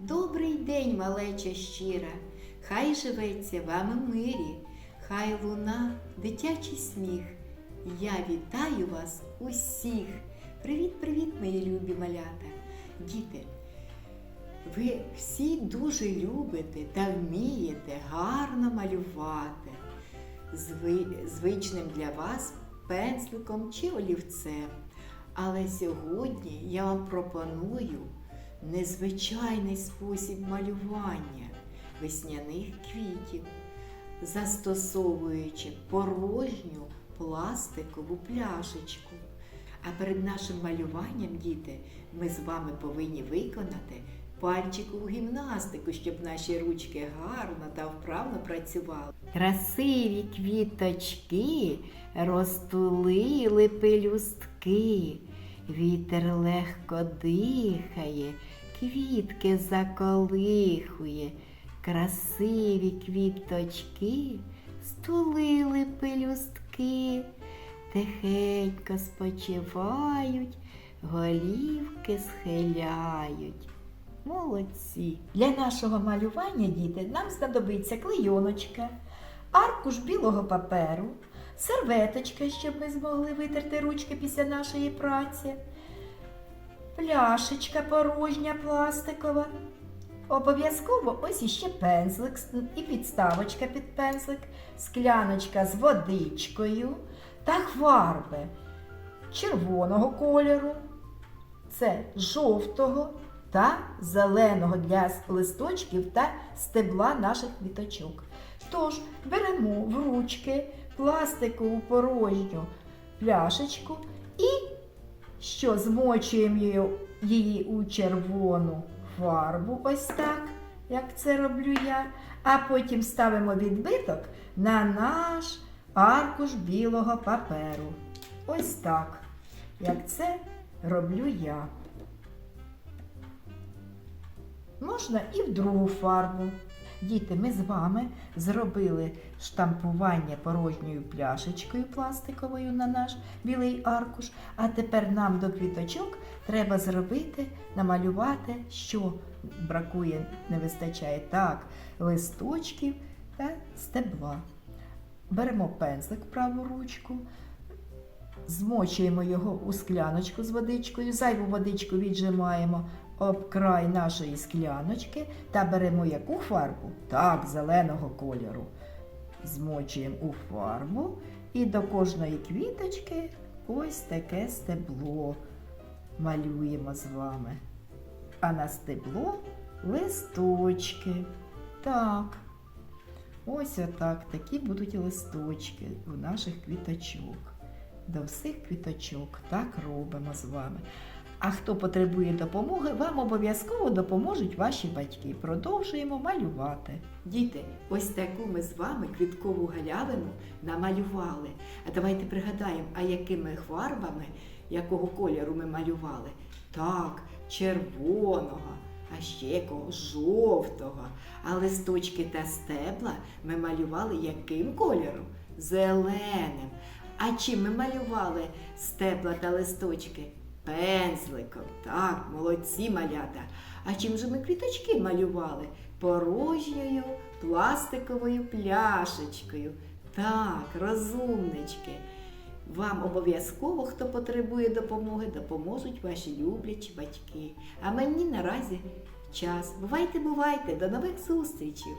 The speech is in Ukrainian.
Добрий день, малеча щира, хай живеться вам у мирі, хай луна дитячий сміх. Я вітаю вас усіх. Привіт-привіт, мої любі малята. Діти, ви всі дуже любите та вмієте гарно малювати зви- звичним для вас пензликом чи олівцем. Але сьогодні я вам пропоную незвичайний спосіб малювання весняних квітів, застосовуючи порожню пластикову пляшечку. А перед нашим малюванням, діти, ми з вами повинні виконати пальчикову гімнастику, щоб наші ручки гарно та вправно працювали. Красиві квіточки розтулили пелюстки. Вітер легко дихає, квітки заколихує. Красиві квіточки стулили пелюстки, тихенько спочивають, голівки схиляють. Молодці! Для нашого малювання, діти, нам знадобиться клейоночка, аркуш білого паперу, серветочка, щоб ми змогли витерти ручки після нашої праці, пляшечка порожня пластикова. Обов'язково ось іще пензлик і підставочка під пензлик, скляночка з водичкою та фарби червоного кольору, це жовтого та зеленого для листочків та стебла наших квіточок. Тож беремо в ручки пластикову порожню пляшечку що змочуємо її, у червону фарбу, ось так, як це роблю я, а потім ставимо відбиток на наш аркуш білого паперу. Ось так, як це роблю я. Можна і в другу фарбу. Діти, ми з вами зробили штампування порожньою пляшечкою пластиковою на наш білий аркуш. А тепер нам до квіточок треба зробити, намалювати, що бракує, не вистачає так, листочків та стебла. Беремо пензлик в праву ручку, змочуємо його у скляночку з водичкою, зайву водичку віджимаємо об край нашої скляночки та беремо яку фарбу? Так, зеленого кольору. Змочуємо у фарбу і до кожної квіточки ось таке стебло малюємо з вами. А на стебло листочки. Так. Ось отак такі будуть листочки у наших квіточок. До всіх квіточок так робимо з вами. А хто потребує допомоги, вам обов'язково допоможуть ваші батьки. Продовжуємо малювати. Діти, ось таку ми з вами квіткову галявину намалювали. А давайте пригадаємо, а якими фарбами, якого кольору ми малювали? Так, червоного, а ще якого жовтого. А листочки та стебла ми малювали яким кольором? Зеленим. А чим ми малювали стебла та листочки? Пензликом. Так, молодці малята. А чим же ми квіточки малювали? Порожньою пластиковою пляшечкою. Так, розумнички. Вам обов'язково, хто потребує допомоги, допоможуть ваші люблячі батьки. А мені наразі час. Бувайте, бувайте, до нових зустрічей!